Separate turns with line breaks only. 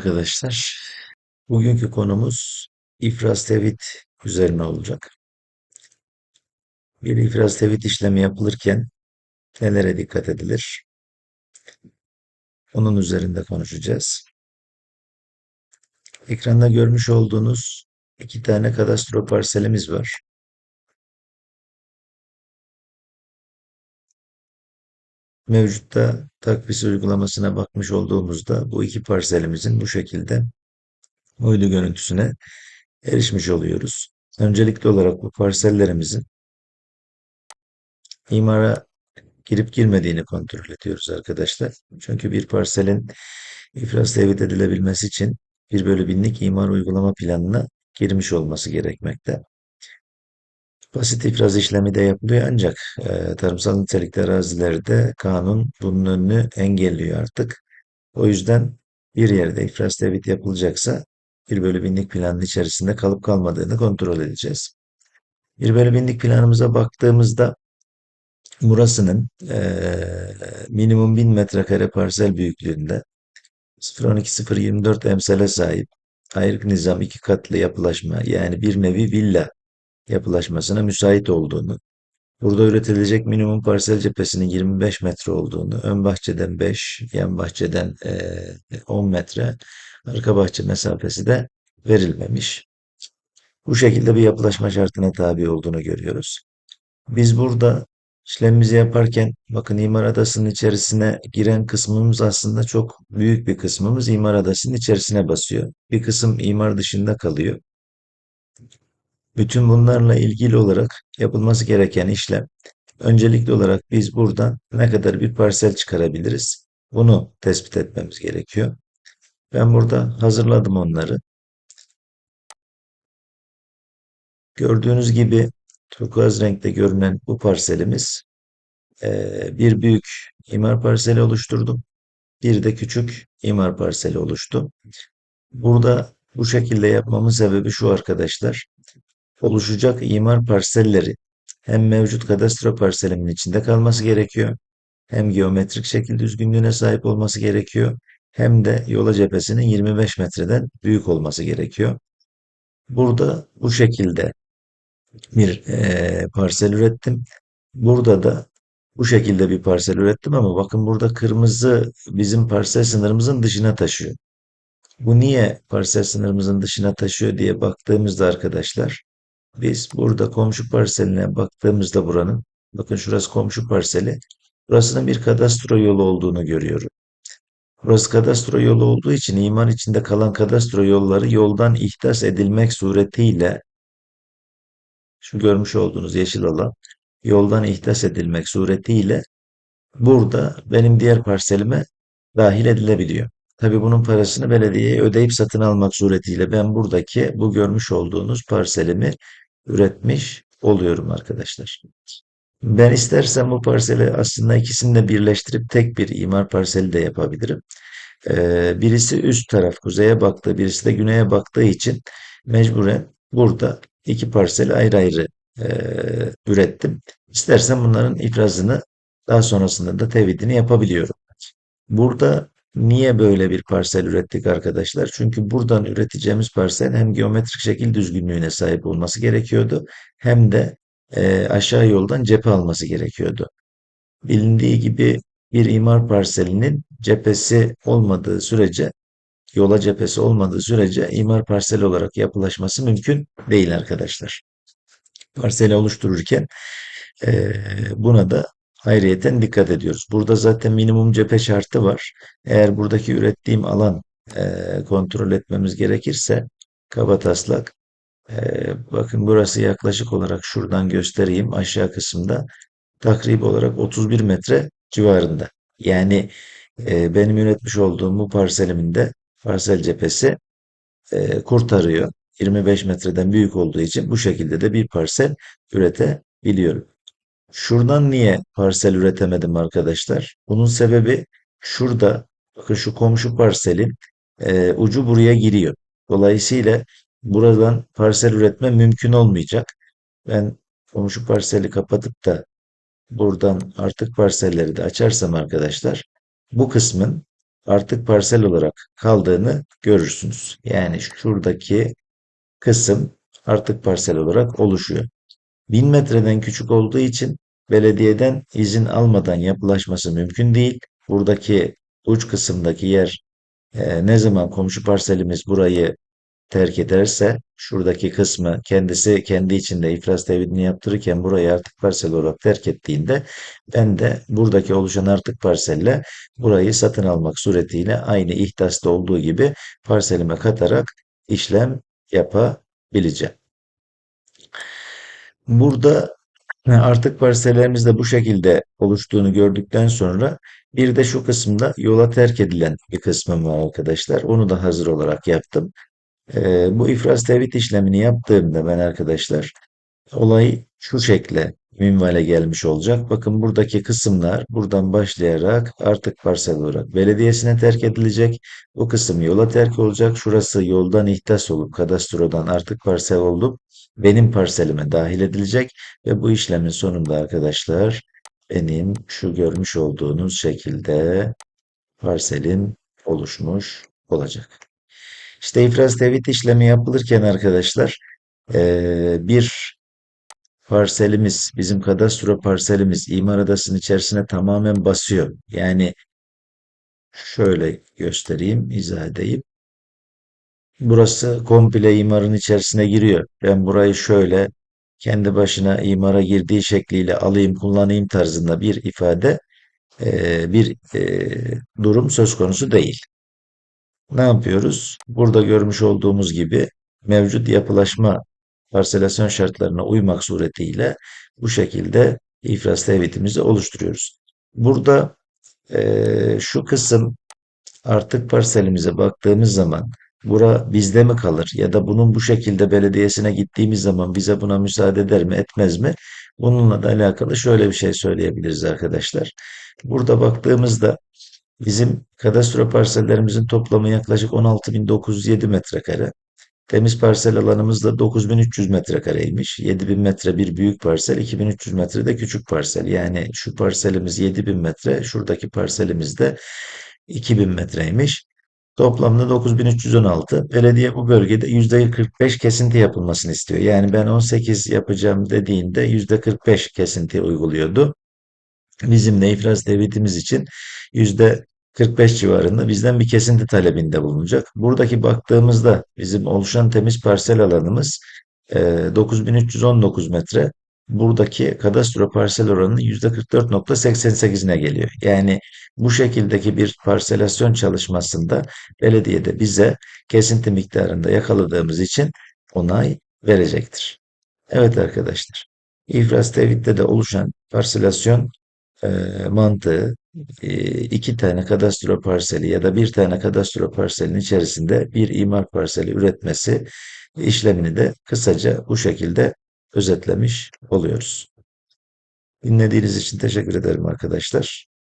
arkadaşlar. Bugünkü konumuz ifraz tevhid üzerine olacak. Bir ifraz tevhid işlemi yapılırken nelere dikkat edilir? Onun üzerinde konuşacağız. Ekranda görmüş olduğunuz iki tane kadastro parselimiz var. Mevcutta takvis uygulamasına bakmış olduğumuzda bu iki parselimizin bu şekilde uydu görüntüsüne erişmiş oluyoruz. Öncelikli olarak bu parsellerimizin imara girip girmediğini kontrol ediyoruz arkadaşlar. Çünkü bir parselin iflas tevhid edilebilmesi için 1 bölü binlik imar uygulama planına girmiş olması gerekmekte. Basit ifraz işlemi de yapılıyor ancak e, tarımsal nitelikli arazilerde kanun bunun önünü engelliyor artık. O yüzden bir yerde ifraz tevhid yapılacaksa 1 bölü binlik planın içerisinde kalıp kalmadığını kontrol edeceğiz. 1 bölü binlik planımıza baktığımızda burasının e, minimum 1000 metrekare parsel büyüklüğünde 012-024 emsale sahip ayrık nizam iki katlı yapılaşma yani bir nevi villa yapılaşmasına müsait olduğunu, burada üretilecek minimum parsel cephesinin 25 metre olduğunu, ön bahçeden 5, yan bahçeden e, 10 metre, arka bahçe mesafesi de verilmemiş. Bu şekilde bir yapılaşma şartına tabi olduğunu görüyoruz. Biz burada işlemimizi yaparken bakın imar adasının içerisine giren kısmımız aslında çok büyük bir kısmımız imar adasının içerisine basıyor. Bir kısım imar dışında kalıyor. Bütün bunlarla ilgili olarak yapılması gereken işlem öncelikli olarak biz buradan ne kadar bir parsel çıkarabiliriz? Bunu tespit etmemiz gerekiyor. Ben burada hazırladım onları. Gördüğünüz gibi turkuaz renkte görünen bu parselimiz bir büyük imar parseli oluşturdum. Bir de küçük imar parseli oluştu. Burada bu şekilde yapmamın sebebi şu arkadaşlar. Oluşacak imar parselleri hem mevcut kadastro parselimin içinde kalması gerekiyor. Hem geometrik şekil düzgünlüğüne sahip olması gerekiyor. Hem de yola cephesinin 25 metreden büyük olması gerekiyor. Burada bu şekilde bir e, parsel ürettim. Burada da bu şekilde bir parsel ürettim ama bakın burada kırmızı bizim parsel sınırımızın dışına taşıyor. Bu niye parsel sınırımızın dışına taşıyor diye baktığımızda arkadaşlar biz burada komşu parseline baktığımızda buranın bakın şurası komşu parseli burasının bir kadastro yolu olduğunu görüyorum. Burası kadastro yolu olduğu için imar içinde kalan kadastro yolları yoldan ihdas edilmek suretiyle şu görmüş olduğunuz yeşil alan yoldan ihdas edilmek suretiyle burada benim diğer parselime dahil edilebiliyor. Tabi bunun parasını belediyeye ödeyip satın almak suretiyle ben buradaki bu görmüş olduğunuz parselimi üretmiş oluyorum arkadaşlar. Ben istersem bu parseli aslında ikisini de birleştirip tek bir imar parseli de yapabilirim. Ee, birisi üst taraf kuzeye baktığı, birisi de güneye baktığı için mecburen burada iki parseli ayrı ayrı e, ürettim. İstersem bunların ifrazını daha sonrasında da tevhidini yapabiliyorum. Burada niye böyle bir parsel ürettik arkadaşlar? Çünkü buradan üreteceğimiz parsel hem geometrik şekil düzgünlüğüne sahip olması gerekiyordu hem de e, aşağı yoldan cephe alması gerekiyordu. Bilindiği gibi bir imar parselinin cephesi olmadığı sürece yola cephesi olmadığı sürece imar parseli olarak yapılaşması mümkün değil arkadaşlar. Parseli oluştururken e, buna da ayrıyeten dikkat ediyoruz. Burada zaten minimum cephe şartı var. Eğer buradaki ürettiğim alan e, kontrol etmemiz gerekirse kaba taslak e, bakın burası yaklaşık olarak şuradan göstereyim aşağı kısımda takrib olarak 31 metre civarında. Yani e, benim üretmiş olduğum bu parselimin de parsel cephesi e, kurtarıyor. 25 metreden büyük olduğu için bu şekilde de bir parsel üretebiliyorum. Şuradan niye parsel üretemedim arkadaşlar? Bunun sebebi şurada bakın şu komşu parselin e, ucu buraya giriyor. Dolayısıyla buradan parsel üretme mümkün olmayacak. Ben komşu parseli kapatıp da buradan artık parselleri de açarsam arkadaşlar bu kısmın artık parsel olarak kaldığını görürsünüz. Yani şuradaki kısım artık parsel olarak oluşuyor. 1000 metreden küçük olduğu için belediyeden izin almadan yapılaşması mümkün değil. Buradaki uç kısımdaki yer e, ne zaman komşu parselimiz burayı terk ederse şuradaki kısmı kendisi kendi içinde iflas tevhidini yaptırırken burayı artık parsel olarak terk ettiğinde ben de buradaki oluşan artık parselle burayı satın almak suretiyle aynı ihdasta olduğu gibi parselime katarak işlem yapabileceğim. Burada artık parsellerimiz de bu şekilde oluştuğunu gördükten sonra bir de şu kısımda yola terk edilen bir kısmım var arkadaşlar. Onu da hazır olarak yaptım. Ee, bu ifraz tevhid işlemini yaptığımda ben arkadaşlar olay şu şekle minvale gelmiş olacak. Bakın buradaki kısımlar buradan başlayarak artık parsel olarak belediyesine terk edilecek. Bu kısım yola terk olacak. Şurası yoldan ihtas olup kadastrodan artık parsel olup benim parselime dahil edilecek ve bu işlemin sonunda arkadaşlar benim şu görmüş olduğunuz şekilde parselim oluşmuş olacak. İşte ifraz tevhid işlemi yapılırken arkadaşlar bir parselimiz, bizim kadastro parselimiz imar adasının içerisine tamamen basıyor. Yani şöyle göstereyim, izah edeyim. Burası komple imarın içerisine giriyor. Ben burayı şöyle kendi başına imara girdiği şekliyle alayım, kullanayım tarzında bir ifade, eee, bir eee, durum söz konusu değil. Ne yapıyoruz? Burada görmüş olduğumuz gibi mevcut yapılaşma parselasyon şartlarına uymak suretiyle bu şekilde iflas tevhidimizi oluşturuyoruz. Burada eee, şu kısım artık parselimize baktığımız zaman bura bizde mi kalır ya da bunun bu şekilde belediyesine gittiğimiz zaman bize buna müsaade eder mi etmez mi? Bununla da alakalı şöyle bir şey söyleyebiliriz arkadaşlar. Burada baktığımızda Bizim kadastro parsellerimizin toplamı yaklaşık 16.907 metrekare. Temiz parsel alanımız da 9300 metrekareymiş. 7000 metre bir büyük parsel, 2300 metre de küçük parsel. Yani şu parselimiz 7000 metre, şuradaki parselimiz de 2000 metreymiş. Toplamda 9316. Belediye bu bölgede %45 kesinti yapılmasını istiyor. Yani ben 18 yapacağım dediğinde %45 kesinti uyguluyordu. Bizim de iflas devletimiz için yüzde 45 civarında bizden bir kesinti talebinde bulunacak. Buradaki baktığımızda bizim oluşan temiz parsel alanımız e, 9319 metre. Buradaki kadastro parsel oranının %44.88'ine geliyor. Yani bu şekildeki bir parselasyon çalışmasında belediyede bize kesinti miktarında yakaladığımız için onay verecektir. Evet arkadaşlar. İflas tevhidde de oluşan parselasyon e, mantığı e, iki tane kadastro parseli ya da bir tane kadastro parselin içerisinde bir imar parseli üretmesi işlemini de kısaca bu şekilde özetlemiş oluyoruz. Dinlediğiniz için teşekkür ederim arkadaşlar.